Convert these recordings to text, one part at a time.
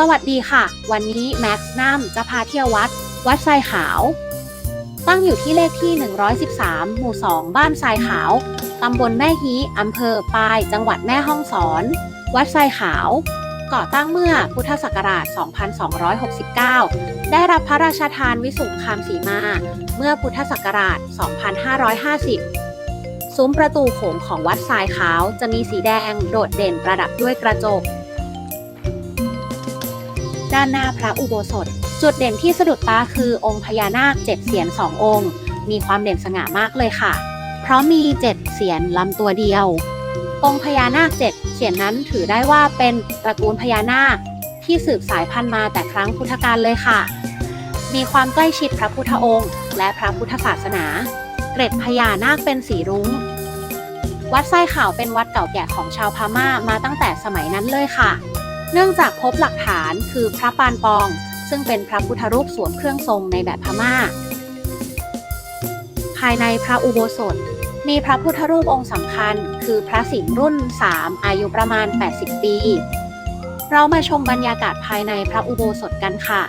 สวัสดีค่ะ วันนี้แม็กซ์นัมจะพาเที่ยววัด วัดทรายขาว ตั้งอยู่ที่เลขที่ 113 หมู่ 2 บ้านทรายขาว ตำบลแม่ฮีอำเภอปาย จังหวัดแม่ฮ่องสอน วัดทรายขาว ก่อตั้งเมื่อพุทธศักราช 2269 ได้รับพระราชทานวิสุงคามสีมา เมื่อพุทธศักราช 2550 ซุ้มประตูโขงของวัดทรายขาวจะมีสีแดงโดดเด่นประดับด้วยกระจก ด้านหน้าพระอุโบสถ จุดเด่นที่สะดุดตาคือองค์พญานาคเจ็ดเสียนสององค์ มีความเด่นสง่ามากเลยค่ะ เพราะมีเจ็ดเสียนลำตัวเดียว องค์พญานาคเจ็ดเสียนนั้นถือได้ว่าเป็นตระกูลพญานาคที่สืบสายพันธุ์มาแต่ครั้งพุทธกาลเลยค่ะ มีความใกล้ชิดพระพุทธองค์ และพระพุทธศาสนา เกร็ดพญานาคเป็นสีรุง้ง วัดไส้ขาวเป็นวัดเก่าแก่ของชาวพม่ามาตั้งแต่สมัยนั้นเลยค่ะ เนื่องจากพบหลักฐานคือพระปานปอง ซึ่งเป็นพระพุทธรูปสวมเครื่องทรงในแบบพม่า ภายในพระอุโบสถ มีพระพุทธรูปองค์สำคัญ คือพระสิงห์รุ่น 3 อายุประมาณ 80 ปี เรามาชมบรรยากาศภายในพระอุโบสถกันค่ะ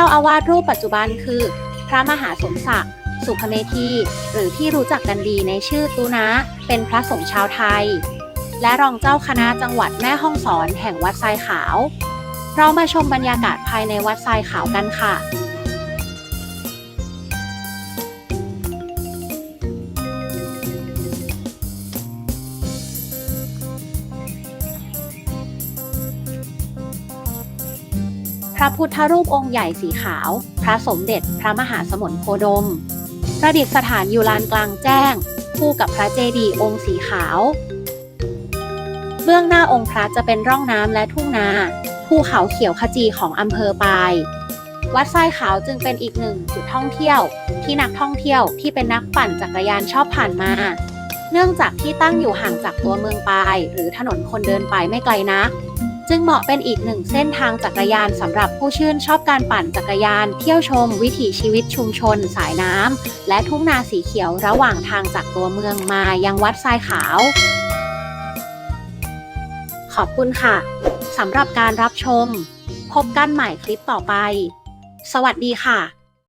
จ้าอาวาสรูปปัจจุบันคือ พระมหาสมศักดิ์สุภเมธี หรือที่รู้จักกันดีในชื่อตูนะ เป็นพระสงฆ์ชาวไทย และรองเจ้าคณะจังหวัดแม่ฮ่องสอนแห่งวัดทรายขาว เรามาชมบรรยากาศภายในวัดทรายขาวกันค่ะ พระพุทธรูปองค์ใหญ่สีขาว พระสมเด็จพระมหาสมนโคดม ประดิษฐานอยู่ลานกลางแจ้ง คู่กับพระเจดีย์องค์สีขาว เบื้องหน้าองค์พระจะเป็นร่องน้ำและทุ่งนาภูเขาเขียวขจีของอำเภอปาย วัดทรายขาวจึงเป็นอีกหนึ่งจุดท่องเที่ยว ที่นักท่องเที่ยวที่เป็นนักปั่นจักรยานชอบผ่านมา เนื่องจากที่ตั้งอยู่ห่างจากตัวเมืองปาย หรือถนนคนเดินไปไม่ไกลนัก จึงเหมาะเป็นอีกหนึ่งเส้นทางจักรยานสำหรับผู้ชื่นชอบการปั่นจักรยาน เที่ยวชมวิถีชีวิตชุมชน สายน้ำและทุ่งนาสีเขียวระหว่างทางจากตัวเมืองมายังวัดทรายขาว ขอบคุณค่ะสำหรับการรับชม พบกันใหม่คลิปต่อไป สวัสดีค่ะ